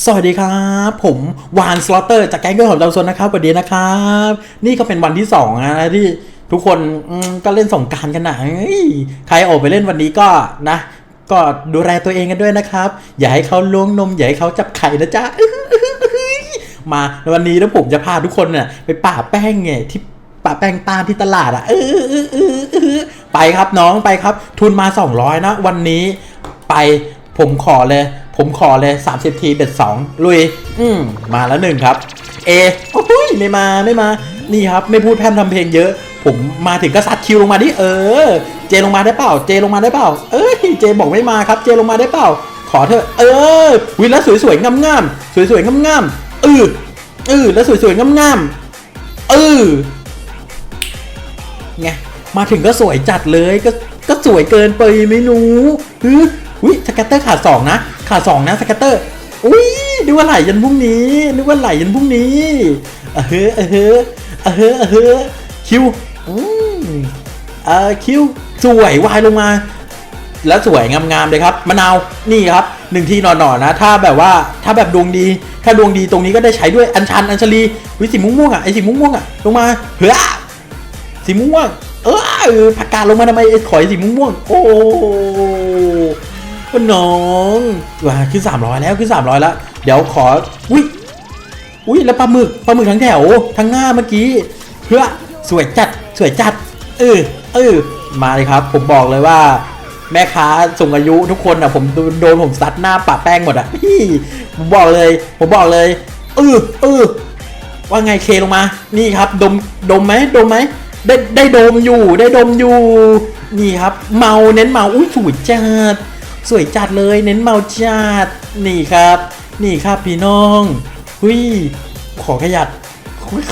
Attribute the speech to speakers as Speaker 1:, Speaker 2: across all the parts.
Speaker 1: สวัสดีครับ ผมวานสลอตเตอร์จากแก๊งเกอร์ของดาวโซนนะครับสวัสดีนะครับ นี่ก็เป็นวันที่สองนะที่ทุกคนก็เล่นสงกรารกันนะใครออกไปเล่นวันนี้ก็นะ ก็ดูแลตัวเองกันด้วยนะครับ อย่าให้เขาล้วงนม อย่าให้เขาจับไข่นะจ๊ะมาวันนี้แล้วผมจะพาทุกคนเนี่ยไปป่าแป้งไงที่ป่าแป้งตาที่ตลาดอะเออเออเออเออไปครับน้องไปครับ ทุนมา 200 นะ วันนี้ไปผมขอเลย ผมขอเลย 30 ทีเบ็ดสองลุย อืมมาแล้วหนึ่งครับ เอโอ้ยไม่มาไม่มา นี่ครับ ไม่พูดแพร่มทำเพลงเยอะ ผมมาถึงก็ซัดคิวลงมาดิ เออ เจลงมาได้เปล่า เจลงมาได้เปล่า เอ้ย เจบอกไม่มาครับ เจลงมาได้เปล่า ขอเถอะเออ วิแล้วสวยๆงามๆ สวยๆงามๆเออเออแล้วสวยๆงามๆเออไง มาถึงก็สวยจัดเลย ก็ ก็สวยเกินไปไม่หนูฮึ อุ้ยสแกตเตอร์ขาดสองนะ ขาดสองนะสแกตเตอร์ อุ้ยนึกว่าไหลยันพรุ่งนี้นึกว่าไหลยันพรุ่งนี้เออเฮ้อเออเฮ้อเออเฮ้อเออเฮ้อคิวอืมเออคิวสวยวายลงมา แล้วสวยงามๆเลยครับมะนาวนี่ครับหนึ่งที่หน่อๆนะ ถ้าแบบว่าถ้าแบบดวงดี ถ้าดวงดีตรงนี้ก็ได้ใช้ด้วยอัญชันอัญชลีวิสีม่วงๆอะไอสีม่วงๆอะลงมาเฮ้อสีม่วงเออผักกาดลงมาทำไมไอขอยสีม่วงๆโอ้ น้องว้าขึ้น 300 แล้วขึ้น 300 แล้ว เดี๋ยวขอ อุ้ยอุ้ยแล้วปลาหมึกปลาหมึกทั้งแถวทั้งหน้าเมื่อกี้เพื่อสวยจัดสวยจัด เออเออมาเลยครับ ผมบอกเลยว่า แม่ค้าสูงอายุทุกคนอะผมโดนโดนผมซัดหน้าปะแป้งหมดอะพี่ผมบอกเลย ผมบอกเลยเออเออว่าไงเคลงมา นี่ครับ ดมดมไหมดมไหมได้ได้ดมอยู่ ได้ดมอยู่ นี่ครับ เมาเน้นเมาอุ้ยสวยจัด สวยจัดเลยเน้นเมาจัดนี่ครับ นี่ครับพี่น้องหุยขอขยับ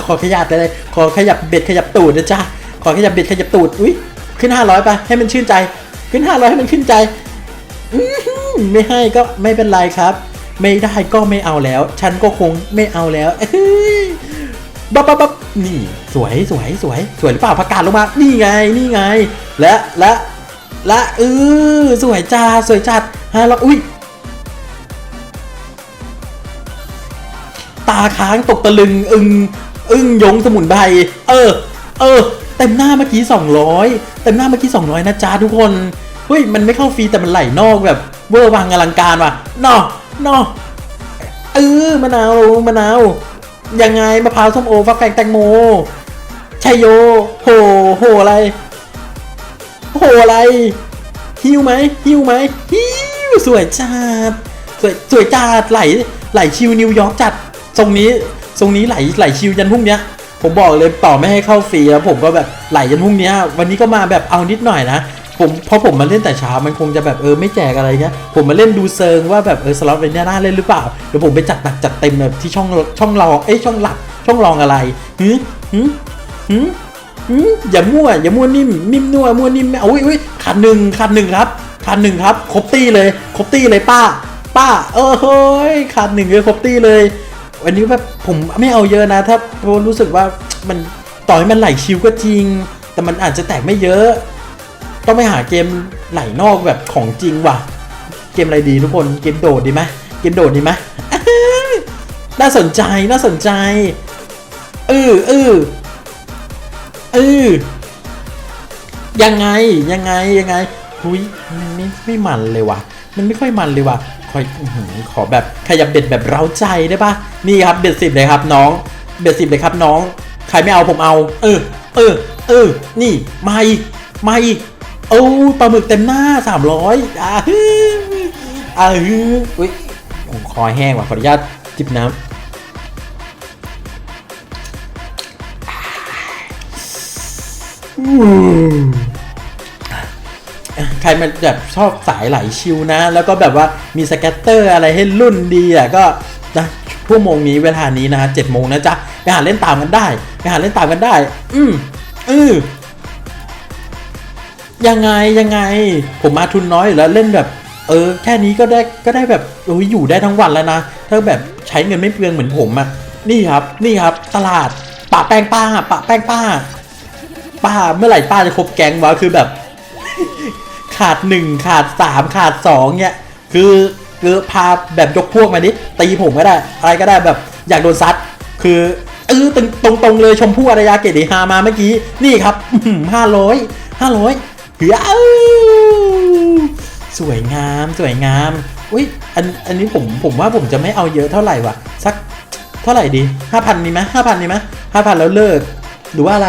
Speaker 1: ขอขยับเลยขอขยับเบ็ดขยับตูดนะจ๊ะขอขยับเบ็ดขยับตูดอุ้ยขึ้น 500ไปให้มันชื่นใจ ขึ้น 500 ให้มันขึ้นใจไม่ให้ก็ไม่เป็นไรครับ ไม่ได้ก็ไม่เอาแล้ว ฉันก็คงไม่เอาแล้วเอ้ยบับบับบับนี่ สวยสวยสวย สวยหรือเปล่าประกาศลงมา นี่ไงนี่ไง และและ และเออสวยจ้าสวยจัดฮะแล้วอุ้ยตาค้างตกตะลึงอึงอึ้งยงสมุนไพรเออ เออเต็มหน้าเมื่อกี้200เต็มหน้าเมื่อกี้200นะจ๊ะทุกคนเฮ้ยมันไม่เข้าฟรีแต่มันไหลนอกแบบเวอร์วังอลังการว่ะนอนอเออมะนาวมะนาวยังไงมะพร้าวส้มโอฟักแฟงแตงโมชัยโยโหโหอะไร โหอะไรหิวไหมหิวไหมหิวสวยจัดสวยสวยจัดไหลไหลชิวนิวยอร์กจัดทรงนี้ทรงนี้ไหลไหลชิวยันพรุ่งเนี้ยผมบอกเลยต่อไม่ให้เข้าฟรีแล้วผมก็แบบไหลยันพรุ่งนี้วันนี้ก็มาแบบเอานิดหน่อยนะผมเพราะผมมาเล่นแต่เช้ามันคงจะแบบเออไม่แจกอะไรเงี้ยผมมาเล่นดูเซิงว่าแบบเออสล็อตเป็นน่าเล่นหรือเปล่าเดี๋ยวผมไปจัดหนักจัดเต็มแบบที่ช่องช่องรองเอ้ยช่องหลักช่องรองอะไรหืมหืมหืมหืม อย่ามั่วอย่ามั่วนิ่มนิ่มนัวมั่วนิ่มไม่อุ้ยอุ้ยขาดหนึ่งขาดหนึ่งครับขาดหนึ่งครับ ครบตี้เลย ครบตี้เลยป้า ป้า เออเฮ้ยขาดหนึ่งเลยครบตี้เลยวันนี้แบบผมไม่เอาเยอะนะ ถ้ารู้สึกว่ามันต่อให้มันไหลชิวก็จริง แต่มันอาจจะแตกไม่เยอะ ต้องไปหาเกมไหลนอกแบบของจริงว่ะ เกมอะไรดีทุกคนเกมโดดดีไหมเกมโดดดีไหมน่าสนใจน่าสนใจเออเออ เออยังไงยังไงยังไงหุยมันไม่ไม่มันเลยว่ะ มันไม่ค่อยมันเลยว่ะคอยขอแบบขยับเบ็ดแบบเร้าใจได้ปะนี่ครับเบ็ดสิบเลยครับน้อง เบ็ดสิบเลยครับน้อง ใครไม่เอาผมเอา เออ เออ เออ นี่มาอีกมาอีกโอ้ปลาหมึกเต็มหน้าสามร้อยอ่าฮึอ่าฮึอุ้ยผมคอแห้งว่ะขออนุญาตจิบน้ำ ใครมันแบบชอบสายไหลชิวนะ แล้วก็แบบว่ามีสแกตเตอร์อะไรให้รุ่นดีอะก็นะชั่วโมงนี้เวลานี้นะเจ็ดโมงนะจ๊ะไปหาเล่นตามกันได้ไปหาเล่นตามกันได้ อืมอือยังไงยังไง ผมมาทุนน้อยแล้วเล่นแบบ เออ แค่นี้ก็ได้ก็ได้แบบโอ้ยอยู่ได้ทั้งวันแล้วนะถ้าแบบใช้เงินไม่เปลืองเหมือนผมอะนี่ครับ นี่ครับ ตลาดปะแป้งป้าปะแป้งป้า ป้าเมื่อไหร่ป้าจะครบแก๊งวะคือแบบ ขาดหนึ่งขาดสามขาดสองเนี่ยคือเกือพาแบบยกพวกมาดิดตีผมก็ได้ อะไรก็ได้แบบอยากโดนซัด คือเออตรงตรงตรงเลยชมพู่อารยาเกติฮามาเมื่อกี้นี่ครับห้าร้อยห้าร้อยเฮ้ยสวยงามสวยงามอุ้ยอันอันนี้ผมผมว่าผมจะไม่เอาเยอะเท่าไหร่วะสักเท่าไหร่ดีห้าพันมีไหมห้าพันมีไหมห้าพันแล้วเลิกหรือว่าอะไร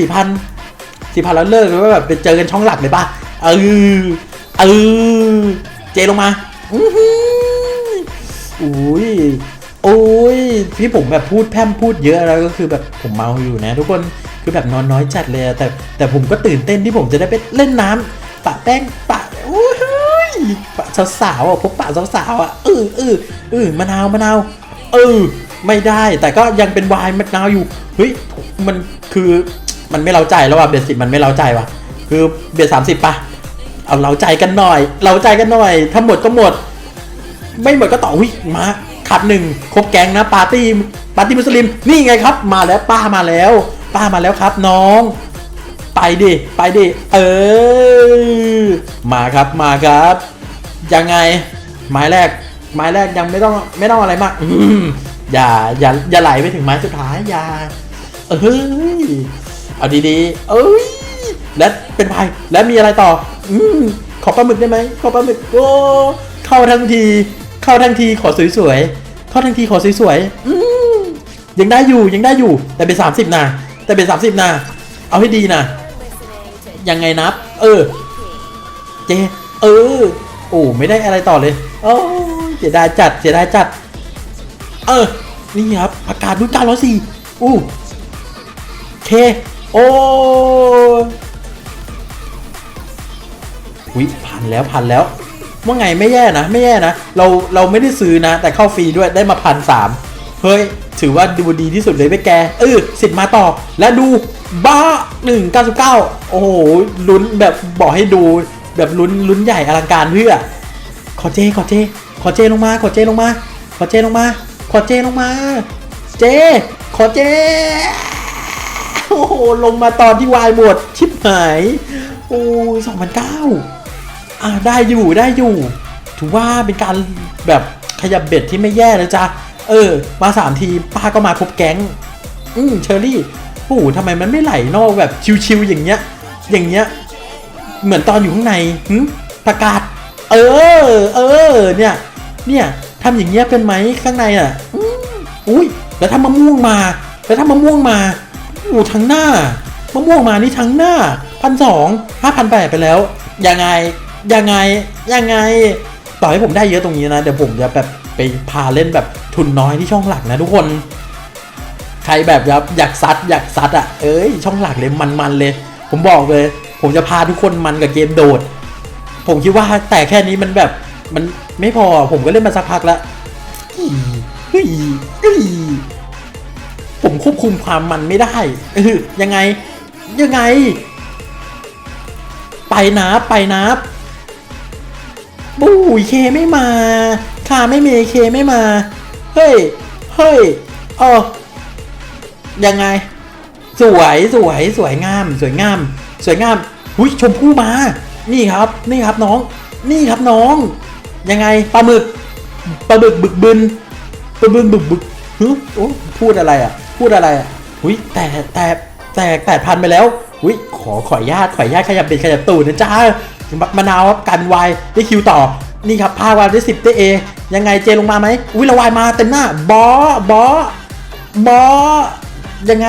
Speaker 1: สี่พันสี่พันแล้วเลิกหรือว่าแบบไปเจอกันช่องหลักเลยป่ะเออเออเจลงมาอื้อหืออุ้ยโอ้ยที่ผมแบบพูดแพร่มพูดเยอะแล้วก็คือแบบผมเมาอยู่นะ ทุกคนคือแบบนอนน้อยจัดเลยแต่แต่ผมก็ตื่นเต้นที่ผมจะได้ไปเล่นน้ำปะแป้งปะโอ้ยปะสาวๆอะพบปะสาวๆอะเออเออเออมะนาวมะนาวเออไม่ได้แต่ก็ยังเป็นวายมะนาวอยู่เฮ้ยมันคือ มันไม่เราใจแล้วว่ะเบียดสิบมันไม่เราใจว่ะ คือเบียดสามสิบปะเอาเราใจกันหน่อย เราใจกันหน่อย ถ้าหมดก็หมด ไม่หมดก็ต่อวิมาขัดหนึ่งครบแก๊งนะปาร์ตี้ปาร์ตี้มุสลิมนี่ไงครับ มาแล้วป้ามาแล้ว ป้ามาแล้วครับน้อง ไปดิไปดิเออมาครับมาครับ ยังไงไม้แรก ไม้แรกยังไม่ต้องไม่ต้องอะไรมากออย่าอย่าอย่าไหลไปถึงไม้สุดท้ายอย่าเอ้ย เอาดีๆ เอ้ย และเป็นไพและมีอะไรต่อ อืม ขอปลาหมึกได้ไหม ขอปลาหมึก โอ้ เข้าทั้งที เข้าทั้งทีขอสวยๆ เข้าทั้งทีขอสวยๆ อืม ยังได้อยู่ ยังได้อยู่ แต่เป็นสามสิบนะ แต่เป็นสามสิบนะ เอาให้ดีนะ ยังไงนับ เออ เจ เออ โอ้ ไม่ได้อะไรต่อเลย โอ้เสียดายจัด เสียดายจัด เออ นี่ครับประกาศรุ่น904อู้เค โอ้วิพันแล้วพันแล้วว่าไงไม่แย่นะ ไม่แย่นะ เราเราไม่ได้ซื้อนะ แต่เข้าฟรีด้วยได้มาพันสามเฮ้ย ถือว่าดูดีที่สุดเลยไปแก เออสิทธิ์มาต่อ และดูบ้าหนึ่งเก้าสิบเก้าโอ้โหลุ้นแบบบอกให้ดูแบบลุ้นลุ้นใหญ่อลังการเพื่อ ขอเจ ขอเจ ขอเจลงมา ขอเจลงมา ขอเจลงมา ขอเจลงมา เจ ขอเจ โอ้โหลงมาตอนที่วายหมดชิบหาย โอ้สองพันเก้าอะได้อยู่ได้อยู่ ถือว่าเป็นการแบบขยับเบ็ดที่ไม่แย่นะจ๊ะ เออ มาสามทีป้าก็มาครบแก๊ง อืมเชอรี่โอ้โหทำไมมันไม่ไหลนอกแบบชิวๆอย่างเงี้ย อย่างเงี้ย เหมือนตอนอยู่ข้างในหึประกาศ เออ เออ เนี่ย เนี่ยทำอย่างเงี้ยเป็นไหมข้างในอะอุ้ยแล้วถ้ามะม่วงมา แล้วถ้ามะม่วงมา อู้ทั้งหน้ามะม่วงมานี่ทั้งหน้าพันสองห้าพันแปดไปแล้ว ยังไง ยังไง ยังไง ต่อให้ผมได้เยอะตรงนี้นะ เดี๋ยวผมจะแบบไปพาเล่นแบบทุนน้อยที่ช่องหลักนะทุกคน ใครแบบอยากซัดอยากซัดอะ เอ้ย ช่องหลักเลยมันๆเลย ผมบอกเลย ผมจะพาทุกคนมันกับเกมโดด ผมคิดว่าแต่แค่นี้มันแบบมันไม่พอ ผมก็เล่นมาสักพักแล้วเฮ้ยเฮ้ย ผมควบคุมความมันไม่ได้เออยังไง ยังไง ไปนะไปนะบู้ยเคไม่มาคาไม่เมเคไม่มา เฮ้ย เฮ้ยเออยังไง สวยสวยสวยงาม สวยงาม สวยงามหุยชมพู่มา นี่ครับ นี่ครับน้อง นี่ครับน้อง ยังไงปลาหมึกปลาหมึกบึกบึนปลาหมึกบึกบึกฮึโอ้พูดอะไรอะ พูดอะไรอะหุยแต่แต่แต่แปดพันไปแล้วหุยขอขอญาตขอญาตขยับเบ็ดขยับตูดนะจ้ามะนาวครับกันวายได้คิวต่อนี่ครับพาวายได้สิบได้เอยังไงเจลงมาไหมอุ้ยละวายมาเต็มหน้าบอบอบอยังไง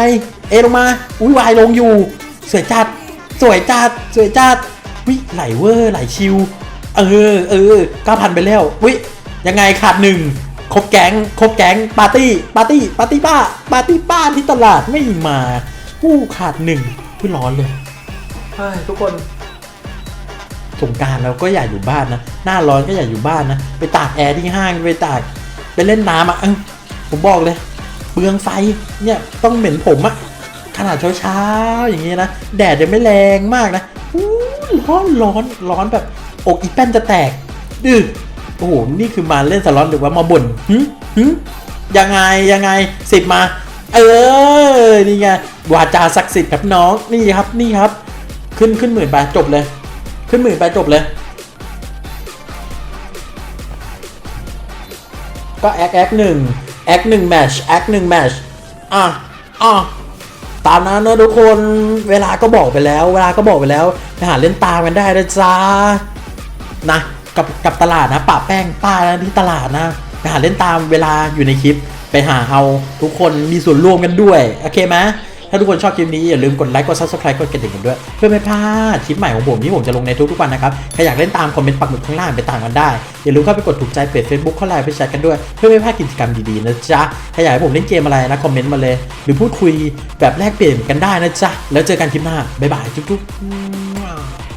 Speaker 1: เอลงมาอุ้ยวายลงอยู่สวยจัดสวยจัดสวยจัดวิไหลเวอร์ไหลชิว เออเออเก้าพันไปแล้ววิยังไงขาดหนึ่ง ครบแก๊งครบแก๊งปาร์ตี้ปาร์ตี้ปาร์ตี้ป้าปาร์ตี้ป้าที่ตลาดไม่มาผู้ขาดหนึ่งเพื่อร้อนเลยเฮ้ยทุกคนสงกรารเราก็อยากอยู่บ้านนะ หน้าร้อนก็อยากอยู่บ้านนะ ไปตากแอร์ที่ห้างไปตากไปเล่นน้ำอะเอ้าผมบอกเลยเปลืองไฟเนี่ยต้องเหม็นผมอะขนาดเช้าๆอย่างนี้นะ แดดยังไม่แรงมากนะอู้ร้อนร้อนร้อนแบบอกอีแป้นจะแตกดื้อ โอ้โห นี่คือมาเล่นสล็อตหรือว่ามาบ่นหึหึยังไงยังไงสิบมา เออ นี่ไงวาจาศักดิ์สิทธิ์ครับน้อง นี่ครับ นี่ครับ ขึ้นขึ้นหมื่นไปจบเลย ขึ้นหมื่นไปจบเลย ก็แอคแอคหนึ่งแอคหนึ่งแมชแอคหนึ่งแมชอะอะตามนั้นนะทุกคนเวลาก็บอกไปแล้ว เวลาก็บอกไปแล้วไปหาเล่นตามกันได้นะจ๊ะนะ กับกับตลาดนะปะแป้งป้านะที่ตลาดนะไปหาเล่นตามเวลาอยู่ในคลิป ไปหาเอาทุกคนมีส่วนร่วมกันด้วย โอเคไหมถ้าทุกคนชอบคลิปนี้อย่าลืมกดไลค์กด subscribe กดกระดิ่งกันด้วย เพื่อไม่พลาดคลิปใหม่ของผมที่ผมจะลงในทุกๆวันนะครับใครอยากเล่นตามคอมเมนต์ปักหมุดข้างล่างไปตามกันได้ อย่าลืมเข้าไปกดถูกใจเพจ Facebook เข้าไลน์ไปแชร์กันด้วย เพื่อไม่พลาดกิจกรรมดีๆนะจ๊ะถ้าอยากให้ผมเล่นเกมอะไรนะคอมเมนต์มาเลย หรือพูดคุยแบบแลกเปลี่ยนกันได้นะจ๊ะแล้วเจอกันคลิปหน้าบ๊ายบายจุ๊บๆ